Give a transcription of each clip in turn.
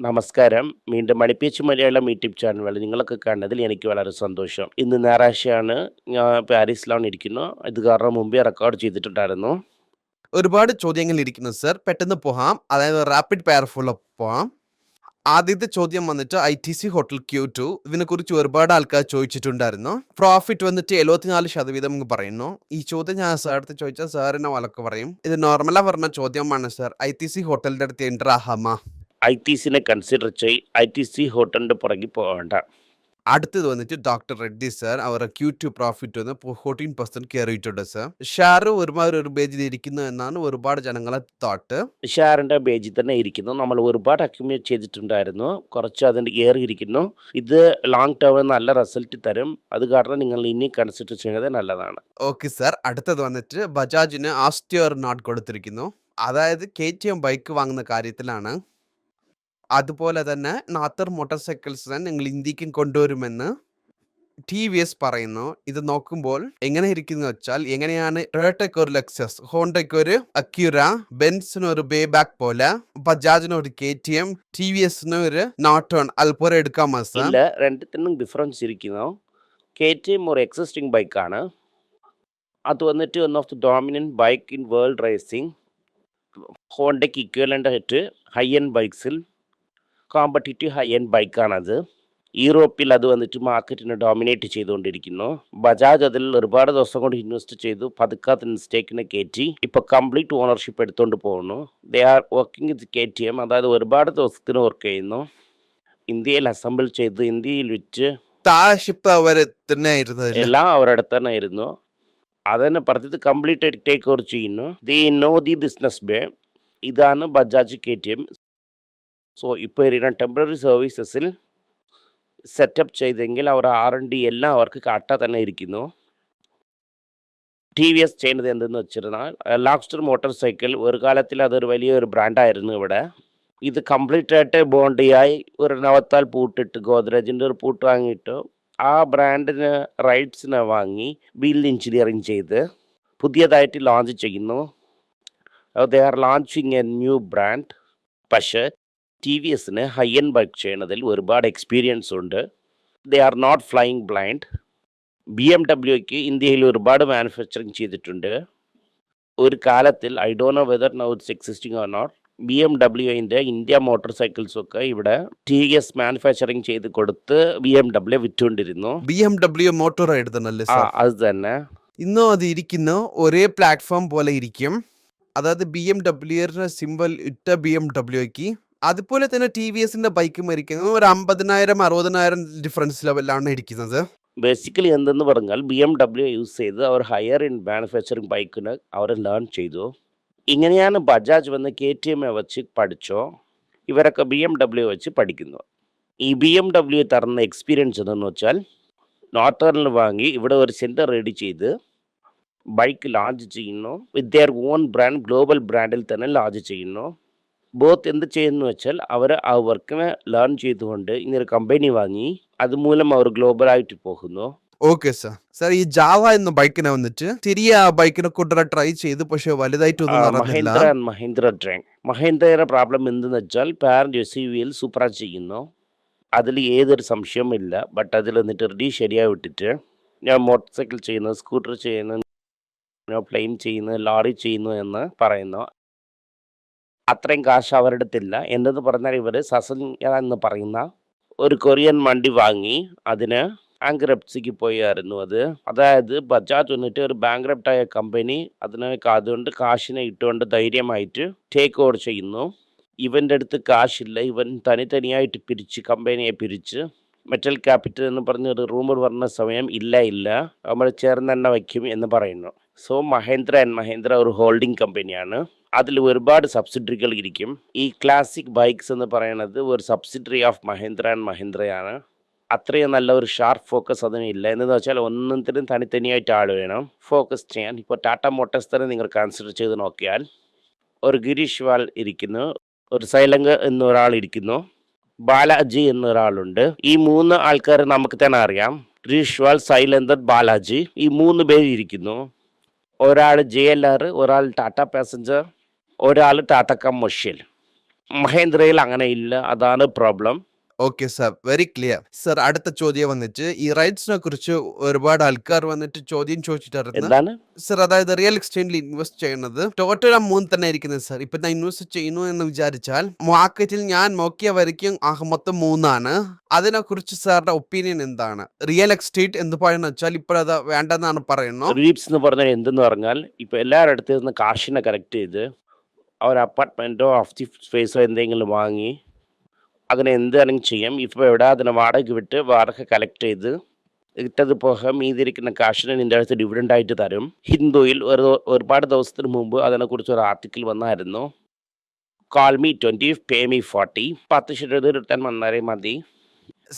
നമസ്കാരം. വീണ്ടും മണിപ്പേച്ച് Malayalam YouTube channel നിങ്ങളൊക്കെ കാണുന്നതിൽ എനിക്ക് വളരെ സന്തോഷം. ഇന്ന് ഞായറാഴ്ചയാണ്. ഞാൻ പാരീസിലാണ് ഇരിക്കുന്നു. ഇത് കാരണം മുമ്പേ റെക്കോർഡ് ചെയ്തിട്ടുണ്ടായിരുന്നു. ഒരുപാട് ചോദ്യങ്ങൾ ഇരിക്കുന്നു സർ. പെട്ടെന്ന് പോകാം. അതായത് റാപ്പിഡ് പയർഫുൾ പോകാം ആദ്യത്തെ ചോദ്യം വന്നിട്ട് I T C hotel Q two ഇതിനെക്കുറിച്ച് ഒരുപാട് ആൾക്കാർ ചോദിച്ചിട്ടുണ്ടായിരുന്നു. പ്രോഫിറ്റ് വന്നിട്ട് എഴുപത്തിനാല് ശതവീതം പറയുന്നു. ഈ ചോദ്യം ഞാൻ സാറിന് ചോദിച്ചാൽ സാറിനെ വഴക്ക് പറയും. ഇത് നോർമലാ പറഞ്ഞ ചോദ്യമാണ് സർ. ഐ ടി സി ഹോട്ടലിന്റെ അടുത്ത് എന്റർ ആഹാമ ഐ ടി സിനെ കൺസിഡർ ചെയ് ഐ ടി സി ഹോട്ടലിന്റെ പുറകിൽ പോകേണ്ട അടുത്തത് വന്നിട്ട് ഡോക്ടർ റെഡ്ഡി സർ അവരുടെ ക്യൂ ടു പ്രോഫിറ്റ് വന്ന് ഫോർട്ടീൻ പെർസെന്റ് കയറിയിട്ടുണ്ട് സർ ഷെയർ ഒരുമാതിരി ഒരു പേജിൽ ഇരിക്കുന്നു എന്നാണ് ഒരുപാട് ജനങ്ങളെ തോട്ട് ഷെയറിന്റെ പേജിൽ തന്നെ ഇരിക്കുന്നു. നമ്മൾ ഒരുപാട് അക്യുമുലേറ്റ് ചെയ്തിട്ടുണ്ടായിരുന്നു. കുറച്ച് അതിന് ഏറിയിരിക്കുന്നു ഇത് ലോങ് ടേം നല്ല റിസൾട്ട് തരും. അത് കാരണം നിങ്ങൾ ഇനി കൺസിഡർ ചെയ്യുന്നത് നല്ലതാണ്. ഓക്കെ സർ അടുത്തത് വന്നിട്ട് ബജാജിന് ആസ്റ്റിയർ നോട്ട് കൊടുത്തിരിക്കുന്നു. അതായത് കെ ടി എം ബൈക്ക് വാങ്ങുന്ന കാര്യത്തിലാണ്. അതുപോലെ തന്നെ നാത്തർ മോട്ടോർ സൈക്കിൾസ് നിങ്ങൾ ഇന്ത്യക്കും കൊണ്ടുവരുമെന്ന് ടി വി എസ് പറയുന്നു. ഇത് നോക്കുമ്പോൾ എങ്ങനെ ഇരിക്കുന്നു വെച്ചാൽ എങ്ങനെയാണ് ടൊയോട്ടയ്ക്ക് ഒരു ലക്സസ് ഹോണ്ടയ്ക്ക് ഒരു അക്യൂര ബെൻസിന് ഒരു ബേ ബാക്ക് പോലെ ബജാജിന് ഒരു K T M T V എസിന് ഒരു നോട്ടോൺ അതുപോലെ എടുക്കാമോ സാർ. ഡിഫറൻസ് ഇരിക്കുന്നു. കെ ടി എം ഒരു എക്സിസ്റ്റിംഗ് ബൈക്കാണ് അത് വന്നിട്ട് one of the dominant bike in world racing ഹോണ്ടയ്ക്ക് equivalent ആയിട്ട് ഹൈ എൻഡ് ബൈക്സിൽ കോമ്പറ്റീറ്റീവ് ഹൈ എൻഡ് ബൈക്കാണത് യൂറോപ്പിൽ അത് വന്നിട്ട് മാർക്കറ്റിനെ ഡോമിനേറ്റ് ചെയ്തുകൊണ്ടിരിക്കുന്നു. ബജാജ് അതിൽ ഒരുപാട് ദിവസം കൊണ്ട് ഇൻവെസ്റ്റ് ചെയ്തു. പതുക്കാത്ത മിസ്റ്റേക്കിനെ സ്റ്റേക്കിനെ കയറ്റി. ഇപ്പോൾ കംപ്ലീറ്റ് ഓണർഷിപ്പ് എടുത്തുകൊണ്ട് പോകുന്നു they are working with K T M അതായത് ഒരുപാട് ദിവസത്തിന് വർക്ക് ചെയ്യുന്നു. ഇന്ത്യയിൽ അസംബിൾ ചെയ്ത് ഇന്ത്യയിൽ വെച്ച് എല്ലാം അവരുടെ തന്നെ ആയിരുന്നു. അതന്നെ പറഞ്ഞത് കംപ്ലീറ്റ് ടേക്ക് ഓവർ ചെയ്യുന്നു. They know the business way ഇതാണ് Bajaj K T M so ഇപ്പോൾ ഇരിക്കുന്ന ടെമ്പററി സർവീസസിൽ സെറ്റപ്പ് ചെയ്തെങ്കിൽ അവർ ആർ എൻ ഡി എല്ലാം അവർക്ക് കാട്ടാ തന്നെ ഇരിക്കുന്നു. ടി വി എസ് ചെയ്യുന്നത് എന്തെന്ന് വെച്ചിരുന്നാൽ ലാക്സ്റ്റർ മോട്ടോർ സൈക്കിൾ ഒരു കാലത്തിൽ അതൊരു വലിയൊരു ബ്രാൻഡായിരുന്നു ഇവിടെ. ഇത് കംപ്ലീറ്റ് ആയിട്ട് ബോണ്ടിയായി ഒരു നവത്താൽ പൂട്ടിട്ട് ഗോദ്രേജിന്റെ ഒരു പൂട്ട് വാങ്ങിയിട്ട് ആ ബ്രാൻഡിന് റൈറ്റ്സിനെ വാങ്ങി ബിൽഡ് എഞ്ചിനീയറിങ് ചെയ്ത് പുതിയതായിട്ട് ലോഞ്ച് ചെയ്യുന്നു. They are launching a new brand പക്ഷേ ടി വി എസിന് ഹൈ എൻ ബൈക്ക് ചെയ്യുന്നതിൽ ഒരുപാട് എക്സ്പീരിയൻസ് ഉണ്ട്. They are not flying blind B M ഡബ്ല്യുക്ക് ഇന്ത്യയിൽ ഒരുപാട് മാനുഫാക്ചറിങ് ചെയ്തിട്ടുണ്ട്. ഒരു കാലത്തിൽ I do know whether now it's existing or not B M ഡബ്ല്യുവിന്റെ India motor സൈക്കിൾസൊക്കെ ഇവിടെ ടി എസ് മാനുഫാക്ചറിങ് ചെയ്ത് കൊടുത്ത് ബി എം ഡബ്ല്യു വിറ്റുകൊണ്ടിരുന്നു. ബി എം ഡബ്ല്യു മോട്ടോർ ആയിട്ട് ആ അത് തന്നെ. ഇന്നും അത് ഇരിക്കുന്നു ഒരേ പ്ലാറ്റ്ഫോം പോലെ ഇരിക്കും. അതായത് ബി എം ഡബ്ല്യു സിമ്പിൾ ഇട്ട ബി എം ഡബ്ല്യുക്ക് അതുപോലെ തന്നെ ടി വി എസിന്റെ ബൈക്കും ഇരിക്കുന്നത് ഒരു അമ്പതിനായിരം അറുപതിനായിരം ഡിഫറൻസ് ലെവലാണ് ഇരിക്കുന്നത്. ബേസിക്കലി എന്തെന്ന് പറഞ്ഞാൽ ബി എം ഡബ്ല്യു യൂസ് ചെയ്ത് അവർ ഹയർ ഇൻ മാനുഫാക്ചറിങ് ബൈക്കിന് അവർ ലേൺ ചെയ്തു. ഇങ്ങനെയാണ് ബജാജ് വന്ന് കെ ടി എം വെച്ച് പഠിച്ചോ ഇവരൊക്കെ ബി എം ഡബ്ല്യു വെച്ച് പഠിക്കുന്നു. ഈ ബി എം ഡബ്ല്യു തരുന്ന എക്സ്പീരിയൻസ് എന്തെന്ന് വെച്ചാൽ നോർത്തേണിൽ വാങ്ങി ഇവിടെ ഒരു സെന്റർ റെഡി ചെയ്ത് ബൈക്ക് ലോഞ്ച് ചെയ്യുന്നു. With their own brand global ബ്രാൻഡിൽ തന്നെ ലോഞ്ച് ചെയ്യുന്നു. ബോത്ത് എന്ത് ചെയ്യുന്നു വെച്ചാൽ അവർ ആ വർക്കിനെ ലേൺ ചെയ്തുകൊണ്ട് ഇങ്ങനെ കമ്പനി വാങ്ങി അതുമൂലം അവർ ഗ്ലോബൽ ആയിട്ട് പോകുന്നു. Okay sir. സാർ ഈ ജാവ എന്ന ബൈക്കിനെ വന്നിട്ട് തിരികെ ആ ബൈക്കിനെ കൊണ്ടുവരാൻ ട്രൈ ചെയ്തു പക്ഷെ വലുതായിട്ടൊന്നും നടന്നില്ല. മഹേന്ദ്ര ആൻഡ് മഹേന്ദ്ര ഡ്രാങ് മഹേന്ദ്രയുടെ പ്രോബ്ലം എന്തെന്ന് വെച്ചാൽ പാരന്റ് എസ് യു വിയിൽ സൂപ്പർ ചെയ്യുന്നു. അതിൽ ഏതൊരു സംശയമില്ല ബട്ട് അതിൽ എന്നിട്ട് റെഡി ശരിയായി വിട്ടിട്ട് ഞാൻ മോട്ടോർ സൈക്കിൾ ചെയ്യുന്നു സ്കൂട്ടർ ചെയ്യുന്നു പ്ലെയിൻ ചെയ്യുന്നു ലോറി ചെയ്യുന്നു എന്ന് പറയുന്നു. അത്രയും കാശ് അവരുടെ അടുത്തില്ല എന്തെന്ന് പറഞ്ഞാൽ ഇവർ സസൻ എന്ന് പറയുന്ന ഒരു കൊറിയൻ വണ്ടി വാങ്ങി അതിന് ബാങ്ക്രപ്സിക്ക് പോയായിരുന്നു അത്. അതായത് ബജാജ് വന്നിട്ട് ഒരു ബാങ്ക്രപ്റ്റായ കമ്പനി അതിനെ അതുകൊണ്ട് കാശിനെ ഇട്ടുകൊണ്ട് ധൈര്യമായിട്ട് ടേക്ക് ഓവർ ചെയ്യുന്നു. ഇവന്റെ അടുത്ത് കാശില്ല. ഇവൻ തനിത്തനിയായിട്ട് പിരിച്ച് കമ്പനിയെ പിരിച്ച് മെറ്റൽ ക്യാപിറ്റൽ എന്ന് പറഞ്ഞ ഒരു റൂമർ പറഞ്ഞ സമയം ഇല്ല ഇല്ല. നമ്മൾ ചേർന്ന് തന്നെ വയ്ക്കും എന്ന് പറയുന്നു. സോ മഹേന്ദ്ര ആൻഡ് മഹേന്ദ്ര ഒരു ഹോൾഡിംഗ് കമ്പനിയാണ് അതിൽ ഒരുപാട് സബ്സിഡറികൾ ഇരിക്കും. ഈ ക്ലാസിക് ബൈക്സ് എന്ന് പറയുന്നത് ഒരു സബ്സിഡറി ഓഫ് മഹേന്ദ്ര ആൻഡ് മഹേന്ദ്രയാണ് അത്രയും നല്ല ഒരു ഷാർപ്പ് ഫോക്കസ് അതിനില്ല എന്ന് വെച്ചാൽ ഒന്നിനും തനിത്തനിയായിട്ട് ആൾ വേണം. ഫോക്കസ് ചെയ്യാൻ. ഇപ്പോൾ ടാറ്റ മോട്ടോഴ്സ് തന്നെ നിങ്ങൾ കൺസിഡർ ചെയ്ത് നോക്കിയാൽ ഒരു ഗിരീഷ് വാൽ ഇരിക്കുന്നു. ഒരു സൈലങ്ക് എന്നൊരാൾ ഇരിക്കുന്നു. ബാലാജി എന്നൊരാളുണ്ട്. ഈ മൂന്ന് ആൾക്കാർ നമുക്ക് തന്നെ അറിയാം. ഗിരീഷ് വാൽ സൈലന്തർ ബാലാജി ഈ മൂന്ന് പേര് ഇരിക്കുന്നു. ഒരാൾ ജെ എൽ ആർ ഒരാൾ ടാറ്റ പാസഞ്ചർ ഒരാൾ ടാറ്റ കമേഴ്ഷ്യൽ മഹേന്ദ്രയിൽ അങ്ങനെ ഇല്ല അതാണ് problem okay sir very clear sir അടുത്ത ചോദ്യം വന്നിട്ട് ഈ റൈറ്റ്സിനെ കുറിച്ച് ഒരുപാട് ആൾക്കാർ വന്നിട്ട് ചോദ്യം ചോദിച്ചിട്ടായിരുന്നു. സർ അതായത് റിയൽ എക്സ്റ്റേറ്റിൽ ഇൻവെസ്റ്റ് ചെയ്യുന്നത്. ടോട്ടൽ അമൗണ്ട് തന്നെ ഇരിക്കുന്നത് സർ ഇപ്പൊ ഞാൻ ഇൻവെസ്റ്റ് ചെയ്യുന്നു എന്ന് വിചാരിച്ചാൽ മാർക്കറ്റിൽ ഞാൻ നോക്കിയ വരയ്ക്കും മൊത്തം മൂന്നാണ്. അതിനെ കുറിച്ച് സാറിന്റെ ഒപ്പീനിയൻ എന്താണ്? റിയൽ എക്സ്റ്റേറ്റ് എന്ന് പറയുന്ന വെച്ചാൽ ഇപ്പോഴത് വേണ്ടെന്നാണ് പറയുന്നത്. റീപ്സ് എന്ന് പറഞ്ഞാൽ എന്തെന്ന് പറഞ്ഞാൽ ഇപ്പൊ എല്ലാവരുടെ അടുത്ത് നിന്ന് കാശിനെ കറക്റ്റ് ചെയ്ത് അവർ അപ്പാർട്ട്മെന്റോ ഓഫ് ദി സ്പേസോ എന്തെങ്കിലും വാങ്ങി അതിനെ എന്താണെങ്കിലും ചെയ്യാം. ഇപ്പോൾ എവിടെ അതിനെ വാടക വിട്ട് വാടക കളക്ട് ചെയ്ത് ഇട്ടത് പോക മീതിരിക്കുന്ന കാശിന് നിന്റെ അടുത്ത് ഡിവിഡന്റ് ആയിട്ട് തരും. ഹിന്ദുയിൽ ഒരു ഒരുപാട് ദിവസത്തിന് മുമ്പ് അതിനെക്കുറിച്ച് ഒരു ആർട്ടിക്കിൾ വന്നായിരുന്നു. Call me twenty pay me forty പത്ത് ശതമാനം റിട്ടേൺ വന്നാലേ മതി.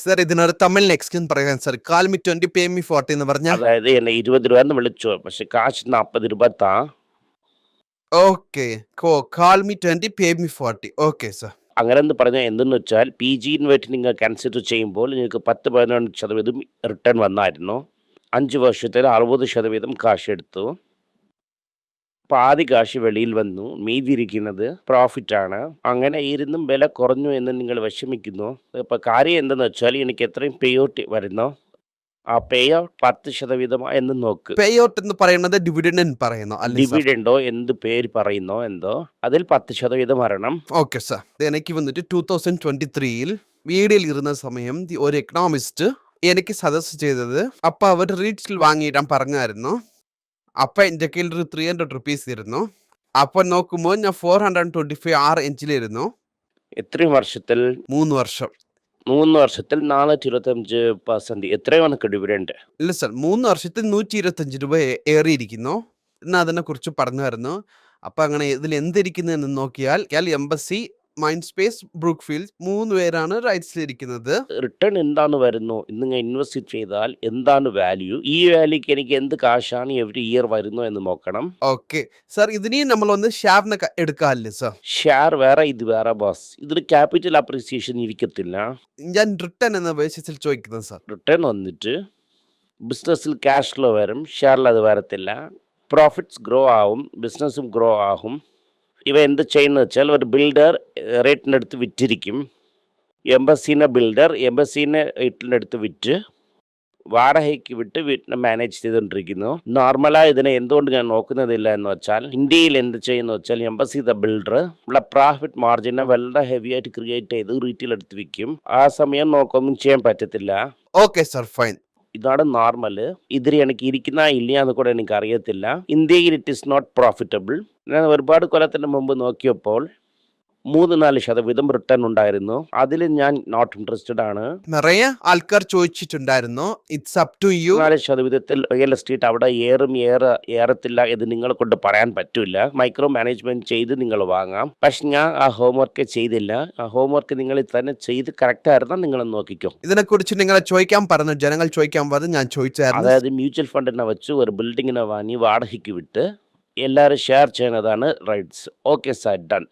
സർ ഇതിനൊരു തമിഴിൽ എക്സ്ക്യൂസ് പറയാൻ sir call me twenty pay me forty എന്ന് പറഞ്ഞ? അതായത് എന്നെ ഇരുപത് രൂപ എന്ന് വിളിച്ചു. പക്ഷെ കാശ് നാൽപ്പത് രൂപ താ. Okay call me twenty pay me forty okay sir അങ്ങനെ എന്ന് പറഞ്ഞാൽ എന്തെന്ന് വെച്ചാൽ പി ജി ഇൻവെറ്റ് നിങ്ങൾ കൺസിഡർ ചെയ്യുമ്പോൾ നിങ്ങൾക്ക് പത്ത് പതിനൊന്ന് ശതവീതം റിട്ടേൺ വന്നായിരുന്നു. അഞ്ച് വർഷത്തിൽ അറുപത് ശതവീതം കാശ് എടുത്തു. പാതി കാശ് വെളിയിൽ വന്നു. മീതിരിക്കുന്നത് പ്രോഫിറ്റ് ആണ്. അങ്ങനെ ഇരുന്നും വില കുറഞ്ഞു എന്ന് നിങ്ങൾ വിഷമിക്കുന്നു. ഇപ്പം കാര്യം എന്തെന്ന് വെച്ചാൽ എനിക്ക് എത്രയും പേ ഔട്ട് വരുന്നു. ആ പേ ഔട്ട് പത്ത് ശതവീതം എന്ന് നോക്ക്. പേ ഔട്ട് എന്ന് പറയുന്നത് ഡിവിഡൻഡ് എന്ന് പറയുന്നു. ഡിവിഡൻഡോ എന്ത് പേര് പറയുന്നോ എന്തോ അതിൽ പത്ത് ശതവീതം വരണം ഓക്കെ സാർ എനിക്ക് വന്നിട്ട് ടൂ തൗസൻഡ് ട്വന്റി ത്രീയിൽ വീഡിയോയിൽ ഇരുന്ന സമയം ഒരു എക്കണോമിസ്റ്റ് എനിക്ക് സജസ്റ്റ് ചെയ്തത് അപ്പൊ അവർ റീറ്റ്സിൽ വാങ്ങിയിടാൻ പറഞ്ഞായിരുന്നു. അപ്പൊ എന്റെ കയ്യിൽ ഒരു ത്രീ ഹൺഡ്രഡ് റുപ്പീസ് ഇരുന്നു. അപ്പൊ നോക്കുമ്പോൾ ഞാൻ ഫോർ ഹൺഡ്രഡ് ട്വന്റി ഫൈവ് ആറ് ഇഞ്ചിലിരുന്നു എത്രയും വർഷത്തിൽ മൂന്ന് വർഷം. മൂന്ന് വർഷത്തിൽ നാനൂറ്റി ഇരുപത്തഞ്ച് പെർസെന്റ് എത്രയാണ് ഡിവിഡൻഡ് ഇല്ല സർ മൂന്ന് വർഷത്തിൽ നൂറ്റി ഇരുപത്തഞ്ച് രൂപ ഏ- ഏറിയിരിക്കുന്നു. എന്നാ അതിനെ കുറിച്ച് പറഞ്ഞു വരുന്നു. അപ്പൊ അങ്ങനെ ഇതിൽ എന്തിരിക്കുന്നു എന്ന് നോക്കിയാൽ എംബസി മൈൻഡ് സ്പേസ് ബ്രൂക്ക്ഫീൽഡ് മൂന്ന് പേരാണ് റൈറ്റ്സിൽ ഇരിക്കുന്നത് റിട്ടേൺ എന്താണ് വരുന്നു? നിങ്ങൾ ഇൻവെസ്റ്റ് ചെയ്താൽ എന്താണ് വാല്യൂ ഈ വാല്യൂക്ക് എനിക്ക് എന്ത് കാശാണ് എവറി ഇയർ വരുന്നു എന്ന് നോക്കണം. ഓക്കെ സാർ ഇതിനെയും നമ്മളൊന്ന് ഷെയർ എടുക്കാല്ലേ സാർ ഷെയർ വേറെ ഇത് വേറെ ബോസ് ഇതിൽ ക്യാപിറ്റൽ അപ്രീസിയേഷൻ ഇരിക്കത്തില്ല. ഞാൻ റിട്ടേൺ എന്ന ബേസിസിൽ ചോദിക്കുന്നത് സാർ റിട്ടേൺ വന്നിട്ട് ബിസിനസ്സിൽ ക്യാഷ് ഫ്ലോ വരും. ഷെയറിൽ അത് വരത്തില്ല. പ്രോഫിറ്റ്സ് ഗ്രോ ആവും. ബിസിനസ്സും ഗ്രോ ആകും ഇവ എന്ത് ചെയ്യുന്നത് വെച്ചാൽ ഒരു ബിൽഡർ റേറ്റിന്റെ അടുത്ത് വിറ്റിരിക്കും. എംബസീനെ ബിൽഡർ എംബസീനെ റേറ്റിന്റെ അടുത്ത് വിറ്റ് വാടകയ്ക്ക് വിട്ട് വീട്ടിനെ മാനേജ് ചെയ്തുകൊണ്ടിരിക്കുന്നു. നോർമലായി ഇതിനെ എന്തുകൊണ്ട് ഞാൻ നോക്കുന്നതില്ല എന്ന് വെച്ചാൽ ഇന്ത്യയിൽ എന്ത് ചെയ്യുന്നു വെച്ചാൽ എംബസി ദ ബിൽഡർ നമ്മളെ പ്രോഫിറ്റ് മാർജിനെ വളരെ ഹെവി ആയിട്ട് ക്രിയേറ്റ് ചെയ്ത് റീറ്റിലെടുത്ത് വിൽക്കും. ആ സമയം നോക്കൊന്നും ചെയ്യാൻ പറ്റത്തില്ല. ഓക്കെ സർ ഫൈൻ ഇതാണ് നോർമൽ ഇതിൽ എനിക്ക് ഇരിക്കുന്ന ഇല്ല എന്ന് കൂടെ എനിക്ക് അറിയത്തില്ല ഇന്ത്യയിൽ ഇറ്റ് ഇസ് നോട്ട് പ്രോഫിറ്റബിൾ ഞാൻ ഒരുപാട് കൊല്ലത്തിന് മുമ്പ് നോക്കിയപ്പോൾ മൂന്ന് നാല് ശതവീതം റിട്ടേൺ ഉണ്ടായിരുന്നു. അതിൽ ഞാൻ നോട്ട് ഇൻട്രസ്റ്റഡ് ആണ്. നിറയെ ആൾക്കാർ ചോദിച്ചിട്ടുണ്ടായിരുന്നു ഇറ്റ്സ് അപ് ടു യു നാല് ശതവീതത്തിൽ റിയൽ എസ്റ്റേറ്റ് അവിടെ ഏറും ഏറ ഏറത്തില്ല എന്ന് നിങ്ങളെ കൊണ്ട് പറയാൻ പറ്റില്ല. മൈക്രോ മാനേജ്മെന്റ് ചെയ്ത് നിങ്ങൾ വാങ്ങാം. പക്ഷെ ഞാൻ ആ ഹോംവർക്ക് ചെയ്തില്ല. ആ ഹോംവർക്ക് നിങ്ങൾ തന്നെ ചെയ്ത് കറക്റ്റ് ആയിരുന്നാൽ നിങ്ങൾ നോക്കിക്കോ. ഇതിനെ കുറിച്ച് നിങ്ങളെ ചോദിക്കാൻ പറഞ്ഞു ജനങ്ങൾ ചോദിക്കാൻ പറഞ്ഞു ഞാൻ ചോദിച്ചായിരുന്നു. അതായത് മ്യൂച്വൽ ഫണ്ടിനെ വെച്ച് ഒരു ബിൽഡിങ്ങിനെ വാങ്ങി വാടകയ്ക്ക് വിട്ട് എല്ലാവരും ഷെയർ ചെയ്യുന്നതാണ് റൈറ്റ്സ് ഓക്കെ സാർ ഡൺ